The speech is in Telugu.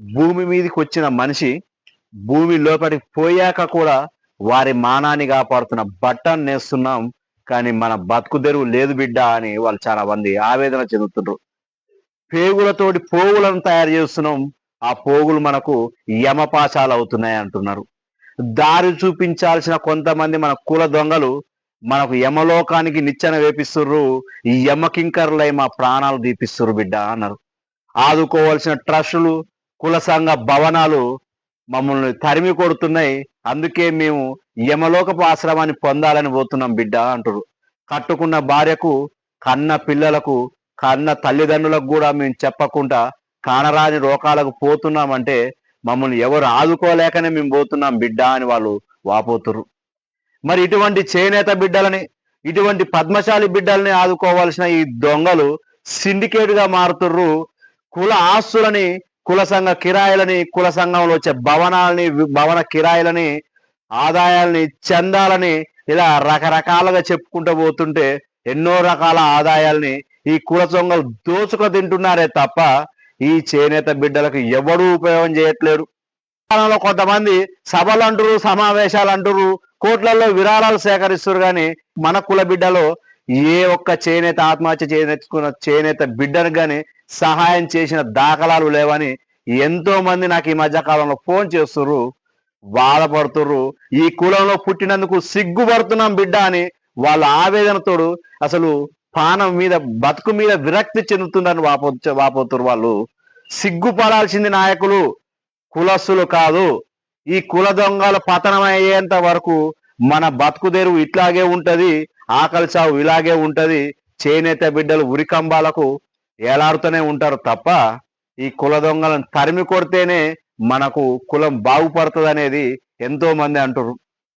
భూమి మీదకి వచ్చిన మనిషి భూమి లోపలికి పోయాక కూడా వారి మానాన్ని కాపాడుతున్న బట్టన్ నేస్తున్నాం. కానీ మన బతుకు తెరువు లేదు బిడ్డ అని వాళ్ళు చాలా మంది ఆవేదన చెందుతుండ్రు. పేగులతోటి పోగులను తయారు చేస్తున్నాం. ఆ పోగులు మనకు యమపాశాలు అవుతున్నాయి అంటున్నారు. దారి చూపించాల్సిన కొంతమంది మన కుల దొంగలు మనకు యమలోకానికి నిచ్చెన వేపిస్తుర్రు. ఈ యమకింకర్లై మా ప్రాణాలు దీపిస్తుర్రు బిడ్డ అన్నారు. ఆదుకోవాల్సిన ట్రస్టులు కుల సంఘ భవనాలు మమ్మల్ని తరిమి కొడుతున్నాయి. అందుకే మేము యమలోకపు ఆశ్రమాన్ని పొందాలని పోతున్నాం బిడ్డ అంటారు కట్టుకున్న భార్యకు కన్న పిల్లలకు కన్న తల్లిదండ్రులకు కూడా మేము చెప్పకుండా కానరాని రోగాలకు పోతున్నామంటే మమ్మల్ని ఎవరు ఆదుకోలేకనే మేము పోతున్నాం బిడ్డ అని వాళ్ళు వాపోతురు మరి ఇటువంటి చేనేత బిడ్డలని ఇటువంటి పద్మశాలి బిడ్డల్ని ఆదుకోవాల్సిన ఈ దొంగలు సిండికేట్గా మారుతుర్రు. కుల ఆస్తులని కుల సంఘ కిరాయిలని కుల సంఘంలో వచ్చే భవనాలని భవన కిరాయిలని ఆదాయాలని చందాలని ఇలా రకరకాలుగా చెప్పుకుంటూ పోతుంటే ఎన్నో రకాల ఆదాయాల్ని ఈ కుల దొంగలు దోచుక తింటున్నారే తప్ప ఈ చేనేత బిడ్డలకు ఎవడూ ఉపయోగం చేయట్లేరు. కాలంలో కొంతమంది సభలు అంటారు సమావేశాలు అంటారు కోట్లలో విరాళాలు సేకరిస్తారు కానీ మన కుల బిడ్డలో ఏ ఒక్క చేనేత ఆత్మహత్య చేయించుకున్న చేనేత బిడ్డను కానీ సహాయం చేసిన దాఖలాలు లేవని ఎంతో మంది నాకు ఈ మధ్య కాలంలో ఫోన్ చేస్తుర్రు బాధపడుతుర్రు. ఈ కులంలో పుట్టినందుకు సిగ్గుపడుతున్నాం బిడ్డ అని వాళ్ళ ఆవేదనతోడు అసలు పానం మీద బతుకు మీద విరక్తి చెందుతుందని వాపో వాపోతురు వాళ్ళు. సిగ్గుపడాల్సింది నాయకులు కులస్సులు కాదు. ఈ కుల దొంగలు పతనం అయ్యేంత వరకు మన బతుకు తెరువు ఇట్లాగే ఉంటది. ఆకలి చావు ఇలాగే ఉంటుంది చేనేత బిడ్డలు ఉరికంబాలకు ఏలాడుతూనే ఉంటారు తప్ప ఈ కుల దొంగలను తరిమి కొడితేనే మనకు కులం బాగుపడుతుంది అనేది ఎంతో మంది అంటారు